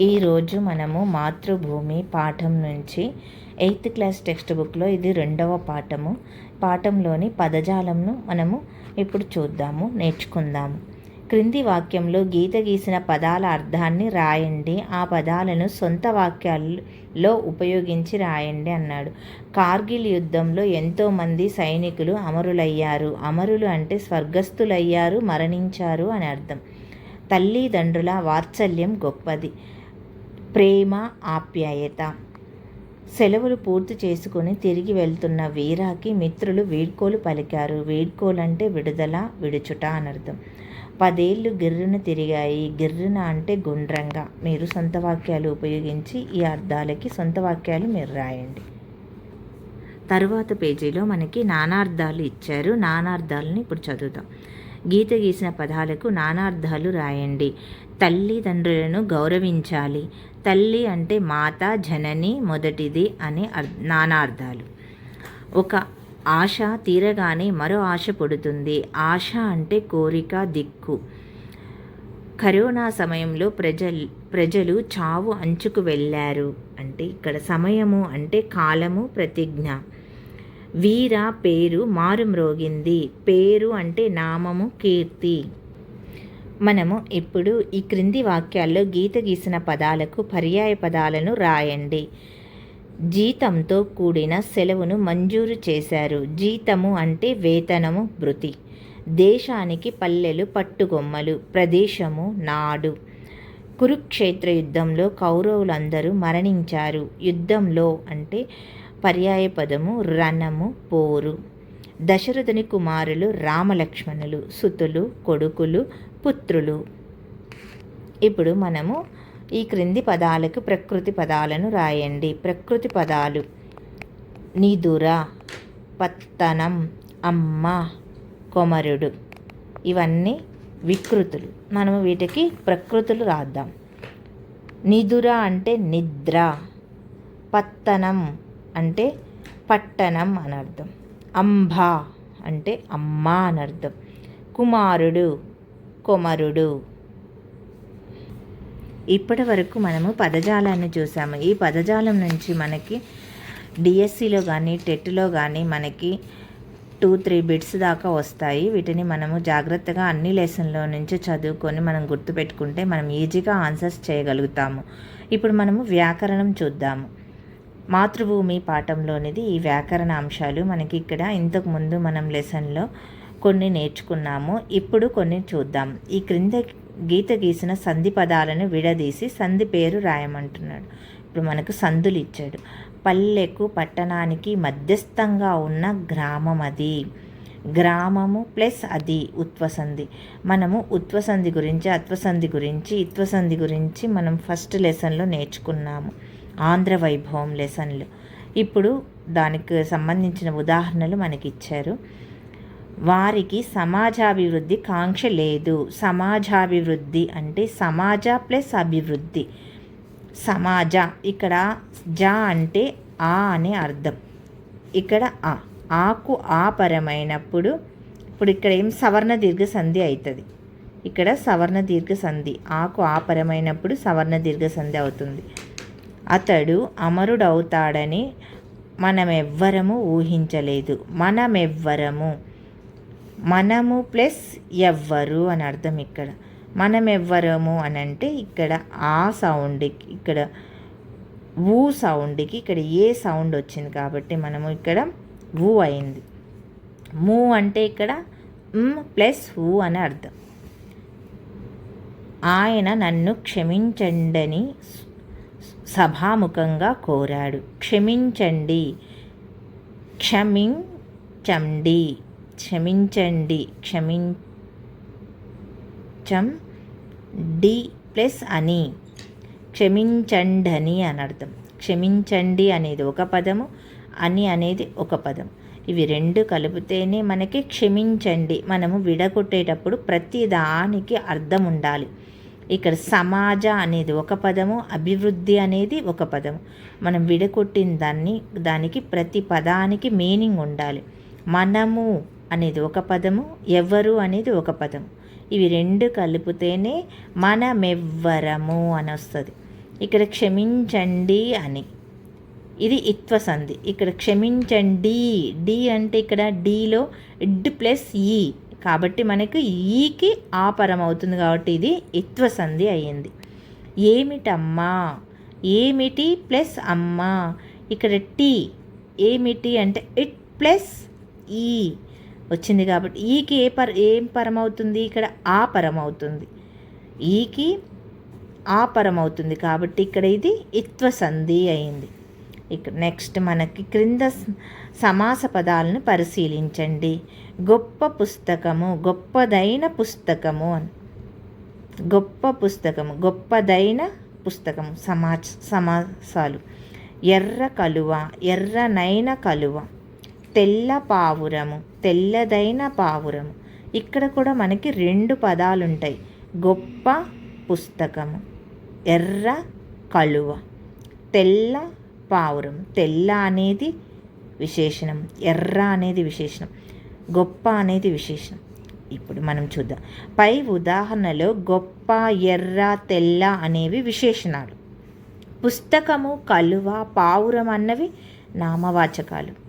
ఈరోజు మనము మాతృభూమి పాఠం నుంచి ఎయిత్ క్లాస్ టెక్స్ట్ బుక్లో ఇది రెండవ పాఠము. పాఠంలోని పదజాలంను మనము ఇప్పుడు చూద్దాము నేర్చుకుందాము. క్రింది వాక్యంలో గీత గీసిన పదాల అర్థాన్ని రాయండి. ఆ పదాలను సొంత వాక్యాల్లో ఉపయోగించి రాయండి అన్నాడు. కార్గిల్ యుద్ధంలో ఎంతోమంది సైనికులు అమరులయ్యారు. అమరులు అంటే స్వర్గస్థులయ్యారు మరణించారు అని అర్థం. తల్లిదండ్రుల వాత్సల్యం గొప్పది. ప్రేమ ఆప్యాయత. సెలవులు పూర్తి చేసుకుని తిరిగి వెళ్తున్న వీరాకి మిత్రులు వీడ్కోలు పలికారు. వీడ్కోలంటే విడుదల విడుచుట అని అర్థం పదేళ్ళు గిర్రున తిరిగాయి. గిర్రున అంటే గుండ్రంగా. మీరు సొంత వాక్యాలు ఉపయోగించి ఈ అర్థాలకి సొంత వాక్యాలు మీరు రాయండి. తరువాత పేజీలో మనకి నానార్థాలు ఇచ్చారు. నానార్థాలని ఇప్పుడు చదువుతాం గీత గీసిన పదాలకు నానార్థాలు రాయండి. తల్లిదండ్రులను గౌరవించాలి. తల్లి అంటే మాత జనని మొదటిది అనే నానార్థాలు ఒక ఆశ తీరగానే మరో ఆశ పుడుతుంది. ఆశ అంటే కోరిక దిక్కు. కరోనా సమయంలో ప్రజల్ ప్రజలు చావు అంచుకు వెళ్ళారు. అంటే ఇక్కడ సమయము అంటే కాలము ప్రతిజ్ఞ. వీర పేరు మారుమ్రోగింది. పేరు అంటే నామము కీర్తి. మనము ఇప్పుడు ఈ క్రింది వాక్యాల్లో గీత గీసిన పదాలకు పర్యాయ పదాలను రాయండి. జీతంతో కూడిన సెలవును మంజూరు చేశారు. జీతము అంటే వేతనము భృతి దేశానికి పల్లెలు పట్టుగొమ్మలు ప్రదేశము నాడు. కురుక్షేత్ర యుద్ధంలో కౌరవులందరూ మరణించారు. యుద్ధంలో అంటే పర్యాయ పదము రణము పోరు. దశరథుని కుమారులు రామలక్ష్మణులు సుతులు కొడుకులు పుత్రులు. ఇప్పుడు మనము ఈ క్రింది పదాలకు ప్రకృతి పదాలను రాయండి. ప్రకృతి పదాలు నిదుర పత్తనం అమ్మ కొమరుడు. ఇవన్నీ వికృతులు. మనము వీటికి ప్రకృతులు రాద్దాం. నిదుర అంటే నిద్ర పత్తనం అంటే పట్టణం అని అర్థం. అంబ అంటే అమ్మ అని అర్థం. కుమారుడు కొమరుడు. ఇప్పటి వరకు మనము పదజాలాన్ని చూసాము. ఈ పదజాలం నుంచి మనకి డిఎస్సిలో కానీ టెట్లో కానీ మనకి టూ త్రీ బిట్స్ దాకా వస్తాయి. వీటిని మనము జాగ్రత్తగా అన్ని లెసన్లో నుంచి చదువుకొని మనం గుర్తుపెట్టుకుంటే మనం ఈజీగా ఆన్సర్స్ చేయగలుగుతాము. ఇప్పుడు మనము వ్యాకరణం చూద్దాము. మాతృభూమి పాఠంలోనిది ఈ వ్యాకరణ అంశాలు. మనకి ఇక్కడ ఇంతకుముందు మనం లెసన్లో కొన్ని నేర్చుకున్నాము. ఇప్పుడు కొన్ని చూద్దాం. ఈ క్రింద గీత గీసిన సంధి పదాలను విడదీసి సంధి పేరు రాయమంటున్నాడు. ఇప్పుడు మనకు సందులు ఇచ్చాడు. పల్లెకు పట్టణానికి మధ్యస్థంగా ఉన్న గ్రామం అది. గ్రామము ప్లస్ అది ఉత్వసంధి. మనము ఉత్వసంధి గురించి అత్వసంధి గురించి ఇత్వసంధి గురించి మనం ఫస్ట్ లెసన్లో నేర్చుకున్నాము. ఆంధ్ర వైభవం లెసన్లు. ఇప్పుడు దానికి సంబంధించిన ఉదాహరణలు మనకి ఇచ్చారు వారికి సమాజాభివృద్ధి కాంక్ష లేదు. సమాజాభివృద్ధి అంటే సమాజ ప్లస్ అభివృద్ధి. సమాజ ఇక్కడ జ అంటే ఆ అనే అర్థం. ఇక్కడ ఆ ఆకు ఆపరమైనప్పుడు ఇప్పుడు ఇక్కడ ఏం సవర్ణ దీర్ఘ సంధి అవుతుంది ఇక్కడ సవర్ణ దీర్ఘ సంధి ఆకు ఆపరమైనప్పుడు సవర్ణ దీర్ఘ సంధి అవుతుంది. అతడు అమరుడవుతాడని మనమెవ్వరము ఊహించలేదు. మనమెవ్వరము. మనము ప్లస్ ఎవ్వరు అని అర్థం ఇక్కడ. మనమెవ్వరము అని అంటే ఇక్కడ ఆ సౌండ్కి ఇక్కడ ఊ సౌండ్కి ఇక్కడ ఏ సౌండ్ వచ్చింది కాబట్టి మనము ఇక్కడ ఊ అయింది. మూ అంటే ఇక్కడ ప్లస్ ఊ అని అర్థం. ఆయన నన్ను క్షమించండని సభాముఖంగా కోరాడు. క్షమించండి. క్షమించండి. క్షమించండి. క్షమించం డి ప్లస్ అని. క్షమించండని అని అర్థం. క్షమించండి అనేది ఒక పదము అని అనేది ఒక పదం. ఇవి రెండు కలిపితేనే మనకి క్షమించండి. మనము విడగొట్టేటప్పుడు ప్రతి దానికి అర్థం ఉండాలి. ఇక్కడ సమాజ అనేది ఒక పదము అభివృద్ధి అనేది ఒక పదము. మనం విడగొట్టిన దాన్ని దానికి ప్రతి పదానికి మీనింగ్ ఉండాలి. మనము అనేది ఒక పదము ఎవరు అనేది ఒక పదము. ఇవి రెండు కలిపితేనే మనమెవ్వరము అని వస్తుంది. ఇక్కడ క్షమించండి అని. ఇది ఇత్వ సంధి. ఇక్కడ క్షమించండి. డి అంటే ఇక్కడ డీలో ఇడ్ ప్లస్ ఈ. కాబట్టి మనకు ఈకి ఆపరం అవుతుంది కాబట్టి ఇది ఇత్వ సంధి అయ్యింది. ఏమిటమ్మా? ఏమిటి ప్లస్ అమ్మా? ఇక్కడ టీ ఏమిటి అంటే ఇట్ ప్లస్ ఈ వచ్చింది కాబట్టి ఈకి ఏ పర ఏం పరం అవుతుంది ఇక్కడ ఆ పరం అవుతుంది ఈకి ఆ పరం అవుతుంది కాబట్టి ఇక్కడ ఇది ఇత్వ సంధి అయింది ఇక్కడ నెక్స్ట్ మనకి క్రింద సమాస పదాలను పరిశీలించండి. గొప్ప పుస్తకము గొప్పదైన పుస్తకము గొప్ప పుస్తకము గొప్పదైన పుస్తకము సమాచ సమాసాలు. ఎర్ర కలువ ఎర్రనైన కలువ తెల్ల పావురము తెల్లదైన పావురము. ఇక్కడ కూడా మనకి రెండు పదాలు ఉంటాయి గొప్ప పుస్తకము ఎర్ర కలువ తెల్ల పావురం తెల్ల అనేది విశేషణం ఎర్ర అనేది విశేషణం గొప్ప అనేది విశేషణం. ఇప్పుడు మనం చూద్దాం. పై ఉదాహరణలో గొప్ప ఎర్ర తెల్ల అనేవి విశేషణాలు. పుస్తకము కలువ పావురం అన్నవి నామవాచకాలు.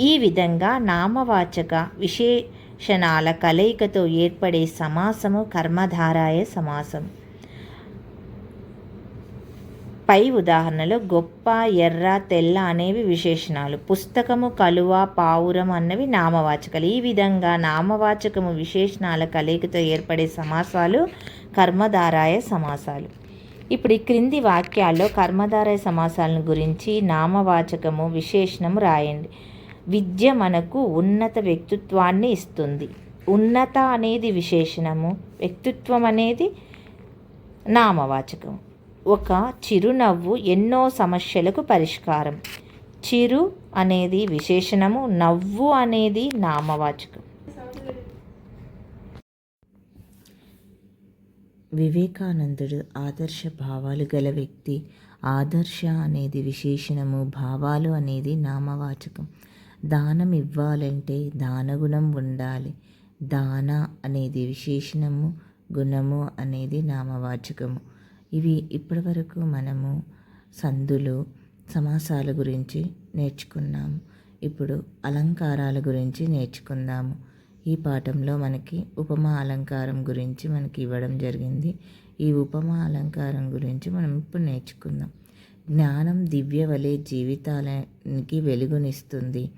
ఈ విధంగా నామవాచక విశేషణాల కలయికతో ఏర్పడే సమాసము కర్మధారాయ సమాసం పై ఉదాహరణలో గొప్ప ఎర్ర తెల్ల అనేవి విశేషణాలు. పుస్తకము కలువ పావురం అన్నవి నామవాచకాలు. ఈ విధంగా నామవాచకము విశేషణాల కలయికతో ఏర్పడే సమాసాలు కర్మధారాయ సమాసాలు. ఇప్పుడు ఈ క్రింది వాక్యాల్లో కర్మధారాయ సమాసాలను గురించి నామవాచకము విశేషణము రాయండి. విద్య మనకు ఉన్నత వ్యక్తిత్వాన్ని ఇస్తుంది. ఉన్నత అనేది విశేషణము వ్యక్తిత్వం అనేది నామవాచకం ఒక చిరునవ్వు ఎన్నో సమస్యలకు పరిష్కారం. చిరు అనేది విశేషణము నవ్వు అనేది నామవాచకం. వివేకానందుడు ఆదర్శ భావాలు గల వ్యక్తి. ఆదర్శ అనేది విశేషణము భావాలు అనేది నామవాచకం. దానం ఇవ్వాలంటే దానగుణం ఉండాలి. దాన అనేది విశేషణము గుణము అనేది నామవాచకము. ఇవి ఇప్పటివరకు మనము సందులు సమాసాల గురించి నేర్చుకున్నాము ఇప్పుడు అలంకారాల గురించి నేర్చుకుందాము. ఈ పాఠంలో మనకి ఉపమా అలంకారం గురించి మనకి ఇవ్వడం జరిగింది. ఈ ఉపమా అలంకారం గురించి మనం ఇప్పుడు నేర్చుకుందాం. జ్ఞానం దివ్య వలె జీవితాలకి వెలుగునిస్తుంది.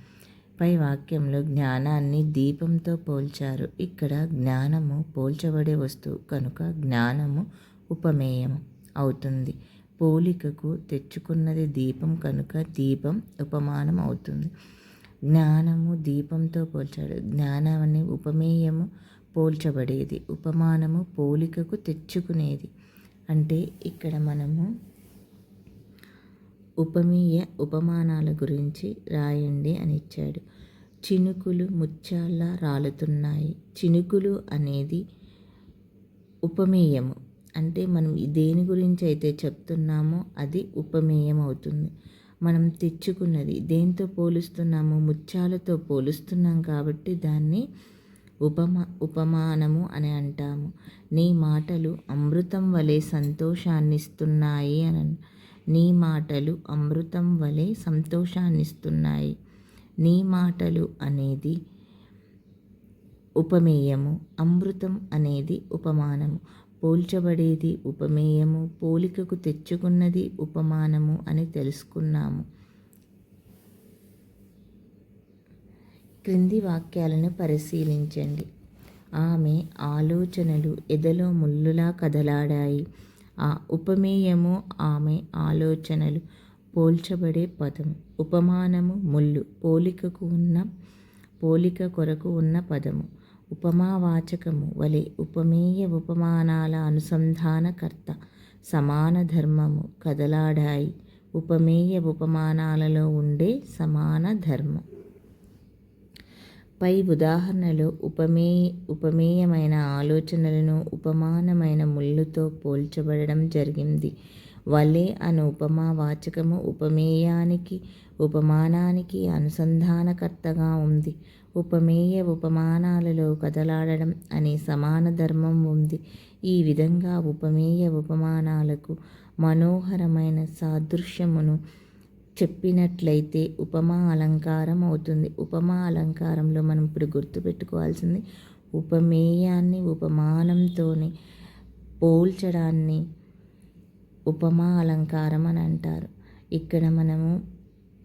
పై వాక్యంలో జ్ఞానాన్ని దీపంతో పోల్చారు. ఇక్కడ జ్ఞానము పోల్చబడే వస్తువు కనుక జ్ఞానము ఉపమేయం అవుతుంది. పోలికకు తెచ్చుకున్నది దీపం కనుక దీపం ఉపమానం అవుతుంది. జ్ఞానము దీపంతో పోల్చాడు. జ్ఞానాన్ని ఉపమేయము పోల్చబడేది. ఉపమానము పోలికకు తెచ్చుకునేది. అంటే ఇక్కడ మనము ఉపమేయ ఉపమానాల గురించి రాయండి అని ఇచ్చాడు. చినుకులు ముత్యాల్లా రాలుతున్నాయి. చినుకులు అనేది ఉపమేయము. అంటే మనం దేని గురించి అయితే చెప్తున్నామో అది ఉపమేయం అవుతుంది మనం తెచ్చుకున్నది దేంతో పోలుస్తున్నాము ముత్యాలతో పోలుస్తున్నాం కాబట్టి దాన్ని ఉపమా ఉపమానము అని అంటాము. నీ మాటలు అమృతం వలె సంతోషాన్ని ఇస్తున్నాయి అని నీ మాటలు అమృతం వలె సంతోషాన్ని ఇస్తున్నాయి నీ మాటలు అనేది ఉపమేయము అమృతం అనేది ఉపమానము. పోల్చబడేది ఉపమేయము పోలికకు తెచ్చుకున్నది ఉపమానము అని తెలుసుకున్నాము. క్రింది వాక్యాలను పరిశీలించండి. ఆమె ఆలోచనలు ఎదలో ముల్లులా కదలాడాయి. ఆ ఉపమేయము ఆమె ఆలోచనలు పోల్చబడే పదము. ఉపమానము ముల్లు పోలికకు ఉన్న పోలిక కొరకు ఉన్న పదము. ఉపమావాచకము వలె ఉపమేయ ఉపమానాల అనుసంధానకర్త సమాన ధర్మము కదలాడాయి. ఉపమేయ ఉపమానాలలో ఉండే సమాన ధర్మం పై ఉదాహరణలో ఉపమే ఉపమేయమైన ఆలోచనలను ఉపమానమైన ముళ్ళుతో పోల్చబడడం జరిగింది. వలే అను ఉపమావాచకము ఉపమేయానికి ఉపమానానికి అనుసంధానకర్తగా ఉంది. ఉపమేయ ఉపమానాలలో కదలాడడం అనే సమాన ధర్మం ఉంది. ఈ విధంగా ఉపమేయ ఉపమానాలకు మనోహరమైన సాదృశ్యమును చెప్పినట్లయితే ఉపమా అలంకారం అవుతుంది. ఉపమా అలంకారంలో మనం ఇప్పుడు గుర్తుపెట్టుకోవాల్సింది ఉపమేయాన్ని ఉపమానంతోనే పోల్చడాన్ని ఉపమా అలంకారం అని అంటారు. ఇక్కడ మనము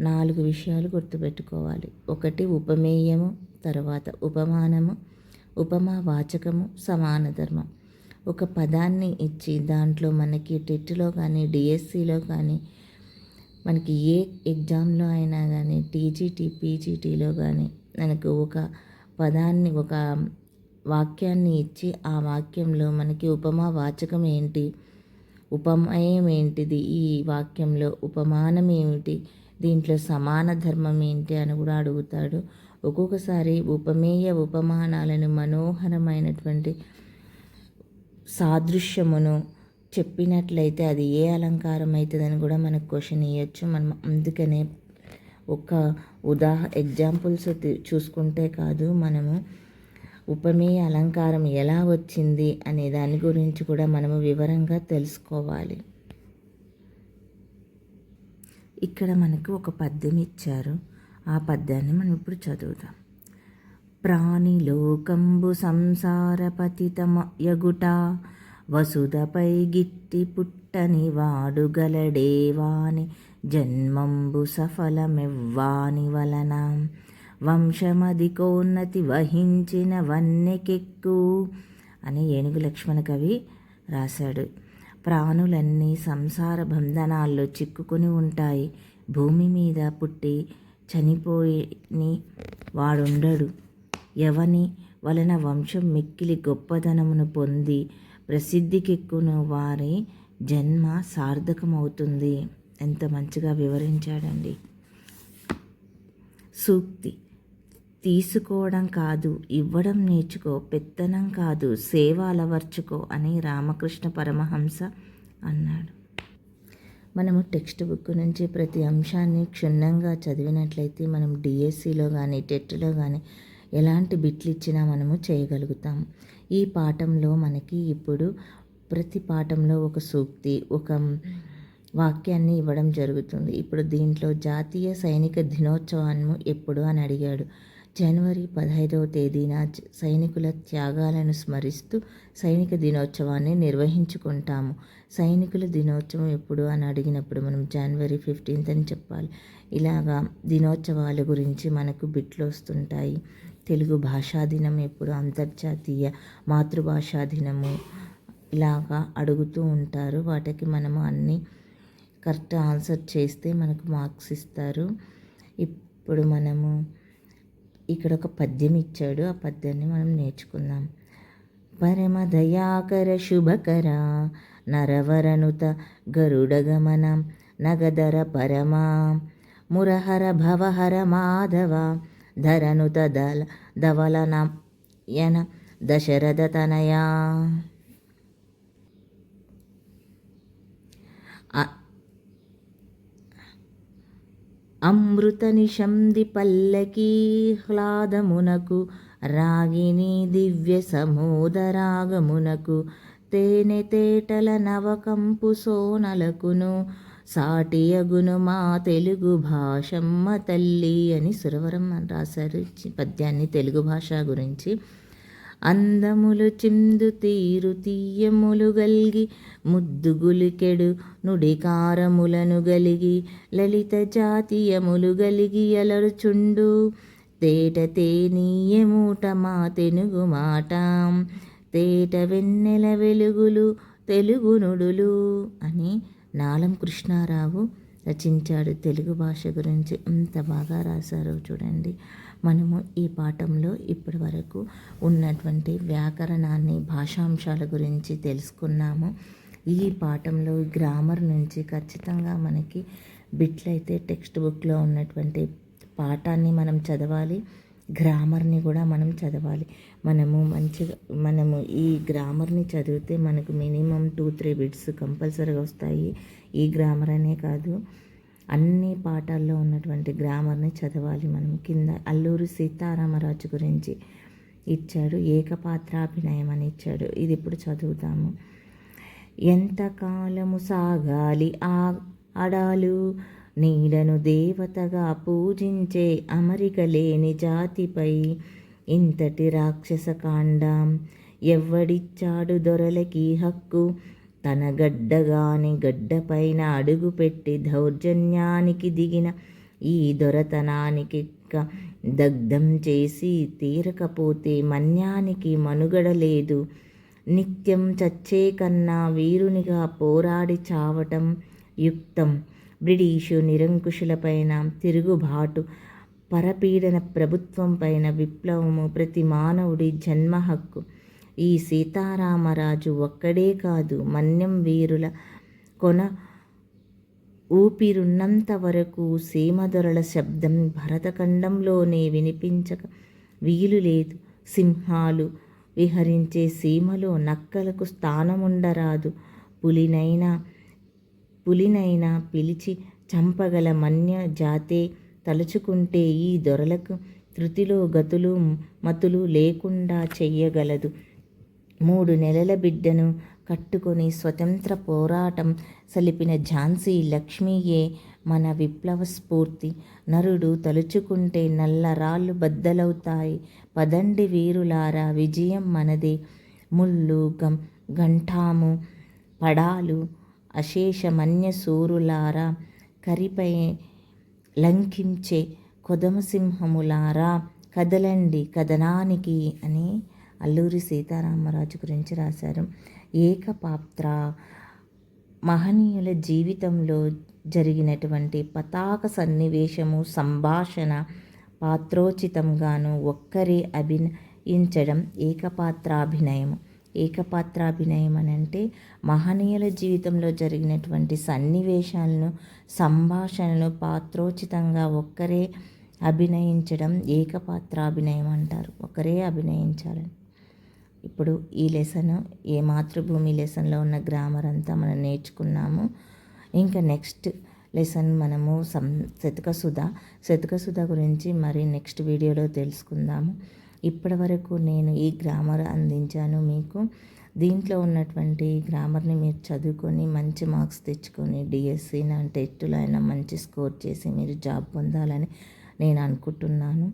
నాలుగు విషయాలు గుర్తుపెట్టుకోవాలి. ఒకటి ఉపమేయము తర్వాత ఉపమానము ఉపమా వాచకము సమాన ధర్మం. ఒక పదాన్ని ఇచ్చి దాంట్లో మనకి టెట్లో కానీ డిఎస్సిలో కానీ మనకి ఏ ఎగ్జామ్లో అయినా కానీ టీజీటీ పీజీటీలో కానీ మనకు ఒక పదాన్ని ఒక వాక్యాన్ని ఇచ్చి ఆ వాక్యంలో మనకి ఉపమా వాచకం ఏంటి ఉపమయం ఏంటిది ఈ వాక్యంలో ఉపమానం ఏమిటి దీంట్లో సమాన ధర్మం ఏంటి అని కూడా అడుగుతాడు. ఒక్కొక్కసారి ఉపమేయ ఉపమానాలను మనోహరమైనటువంటి సాదృశ్యమును చెప్పినట్లయితే అది ఏ అలంకారం అవుతుందని కూడా మనకు క్వశ్చన్ ఇవ్వచ్చు మనం అందుకనే ఒక ఉదాహ ఎగ్జాంపుల్స్ చూసుకుంటే కాదు మనము ఉపమేయ అలంకారం ఎలా వచ్చింది అనే దాని గురించి కూడా మనము వివరంగా తెలుసుకోవాలి. ఇక్కడ మనకు ఒక పద్యం ఇచ్చారు. ఆ పద్యాన్ని మనం ఇప్పుడు చదువుదాం. ప్రాణిలోకంబు సంసార పతితమయగుట వసుధపై గిట్టి పుట్టని వాడుగలడేవాని జన్మంబు సఫలమెవ్వాని వలన. వంశమధికోన్నతి వహించిన వన్నెకెక్కు అని ఏనుగు లక్ష్మణ కవి రాశాడు. ప్రాణులన్నీ సంసార బంధనాల్లో చిక్కుకుని ఉంటాయి. భూమి మీద పుట్టి చనిపోయిని వాడుండడు. ఎవని వలన వంశం మిక్కిలి గొప్పదనమును పొంది ప్రసిద్ధికెక్కున వారి జన్మ సార్థకమవుతుంది. ఎంత మంచిగా వివరించాడండి. సూక్తి. తీసుకోవడం కాదు ఇవ్వడం నేర్చుకో పెత్తనం కాదు సేవ అలవర్చుకో అని రామకృష్ణ పరమహంస అన్నాడు. మనము టెక్స్ట్ బుక్ నుంచి ప్రతి అంశాన్ని క్షుణ్ణంగా చదివినట్లయితే మనం డిఎస్సిలో కానీ టెట్లో కానీ ఎలాంటి బిట్లు ఇచ్చినా మనము చేయగలుగుతాం. ఈ పాఠంలో మనకి ఇప్పుడు ప్రతి పాఠంలో ఒక సూక్తి ఒక వాక్యాన్ని ఇవ్వడం జరుగుతుంది. ఇప్పుడు దీంట్లో జాతీయ సైనిక దినోత్సవాన్ని ఎప్పుడు అని అడిగాడు. జనవరి పదహైదవ తేదీన సైనికుల త్యాగాలను స్మరిస్తూ సైనిక దినోత్సవాన్ని నిర్వహించుకుంటాము. సైనికుల దినోత్సవం ఎప్పుడు అని అడిగినప్పుడు మనం జనవరి ఫిఫ్టీన్త్ అని చెప్పాలి. ఇలాగా దినోత్సవాల గురించి మనకు బిట్లు వస్తుంటాయి. తెలుగు భాషా దినం ఎప్పుడు అంతర్జాతీయ మాతృభాషా దినము ఇలాగా అడుగుతూ ఉంటారు. వాటికి మనము అన్నీ కరెక్ట్ ఆన్సర్ చేస్తే మనకు మార్క్స్ ఇస్తారు. ఇప్పుడు మనము ఇక్కడ ఒక పద్యం ఇచ్చాడు. ఆ పద్యాన్ని మనం నేర్చుకుందాం. పరమ దయాకర శుభకర నరవరనుత గరుడగమనం నగదర పరమా మురహర భవహర మాధవ ధరనుత దల ధవలన యన దశరథ తనయా అమృత నిషంది పల్లకీ హ్లాదమునకు రాగిని దివ్య సమోదరాగమునకు తేనె తేటల నవకంపు సోనలకును సాటియగును మా తెలుగు భాషమ్మ తల్లి అని సురవరం రాశారు. పద్యాన్ని తెలుగు భాష గురించి అందములు చిందు తీరు తీయములు గల్గి ముద్దుగులికెడు నుడికారములను గలిగి లలిత జాతీయములు గలిగి అలరుచుండు. తేట తేనీయమూట మా తెనుగు మాట. తేట వెన్నెల వెలుగులు తెలుగు నుడులు అని నాలం కృష్ణారావు రచించాడు తెలుగు భాష గురించి. ఎంత బాగా రాశారో చూడండి. మనము ఈ పాఠంలో ఇప్పటి వరకు ఉన్నటువంటి వ్యాకరణాన్ని భాషాంశాల గురించి తెలుసుకున్నాము. ఈ పాఠంలో గ్రామర్ నుంచి ఖచ్చితంగా మనకి బిట్లయితే టెక్స్ట్ బుక్లో ఉన్నటువంటి పాఠాన్ని మనం చదవాలి. గ్రామర్ని కూడా మనం చదవాలి. మనము మంచిగా మనము ఈ గ్రామర్ని చదివితే మనకు మినిమం టూ త్రీ బిట్స్ కంపల్సరీగా వస్తాయి. ఈ గ్రామర్ అనే కాదు. అన్ని పాఠాల్లో ఉన్నటువంటి గ్రామర్ని చదవాలి మనం. కింద అల్లూరి సీతారామరాజు గురించి ఇచ్చాడు ఏకపాత్రాభినయం అని ఇచ్చాడు. ఇది ఇప్పుడు చదువుతాము. ఎంతకాలము సాగాలి ఆ అడాలు? నీడను దేవతగా పూజించే అమరిక లేని జాతిపై ఇంతటి రాక్షస కాండం ఎవ్వడిచ్చాడు దొరలకి హక్కు? తన గడ్డగాని గడ్డపైన అడుగుపెట్టి దౌర్జన్యానికి దిగిన ఈ దొరతనానికి దగ్ధం చేసి తీరకపోతే మన్యానికి మనుగడ లేదు. నిత్యం చచ్చే కన్నా వీరునిగా పోరాడి చావటం యుక్తం. బ్రిటిషు నిరంకుశులపైన తిరుగుబాటు పరపీడన ప్రభుత్వం పైన విప్లవము ప్రతి మానవుడి జన్మ హక్కు. ఈ సీతారామరాజు ఒక్కడే కాదు మన్యం వీరుల కొన ఊపిరున్నంత వరకు సీమదొరల శబ్దం భరతఖండంలోనే వినిపించక వీలు లేదు. సింహాలు విహరించే సీమలో నక్కలకు స్థానముండరాదు. పులినైనా పులినైనా పిలిచి చంపగల మన్య జాతే తలుచుకుంటే ఈ దొరలకు తృతిలో గతులు మతులు లేకుండా చెయ్యగలదు. మూడు నెలల బిడ్డను కట్టుకొని స్వతంత్ర పోరాటం సలిపిన ఝాన్సీ లక్ష్మీయే మన విప్లవ స్ఫూర్తి. నరుడు తలుచుకుంటే నల్లరాళ్ళు బద్దలవుతాయి. పదండి వీరులారా విజయం మనదే. ముళ్ళు గం గంఠాము పడాలు అశేషమన్య సూరులారా కరిపై లంకించే కొదమసింహములారా కదలండి కథనానికి అని అల్లూరి సీతారామరాజు గురించి రాశారు. ఏకపాత్ర మహనీయుల జీవితంలో జరిగినటువంటి పతాక సన్నివేశము సంభాషణ పాత్రోచితంగాను ఒక్కరే అభినయించడం ఏకపాత్రాభినయము ఏకపాత్రాభినయం అని అంటే మహనీయుల జీవితంలో జరిగినటువంటి సన్నివేశాలను సంభాషణలు పాత్రోచితంగా ఒక్కరే అభినయించడం ఏకపాత్రాభినయం అంటారు. ఒకరే అభినయించాలని. ఇప్పుడు ఈ లెసన్ ఏ మాతృభూమి లెసన్లో ఉన్న గ్రామర్ అంతా మనం నేర్చుకున్నాము. ఇంకా నెక్స్ట్ లెసన్ మనము సం శతకసుధ శతకసుధ గురించి మరి నెక్స్ట్ వీడియోలో తెలుసుకుందాము. ఇప్పటి వరకు నేను ఈ గ్రామర్ అందించాను మీకు. దీంట్లో ఉన్నటువంటి గ్రామర్ని మీరు చదువుకొని మంచి మార్క్స్ తెచ్చుకొని డిఎస్సి నా టెస్టులో అయినా మంచి స్కోర్ చేసి మీరు జాబ్ పొందాలని నేను అనుకుంటున్నాను.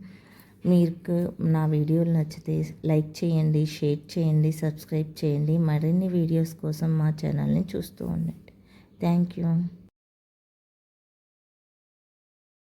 మీకు నా వీడియోలు నచ్చితే లైక్ చేయండి షేర్ చేయండి సబ్స్క్రైబ్ చేయండి. మరిన్ని వీడియోస్ కోసం మా ఛానల్ని చూస్తూ ఉండండి. Thank you.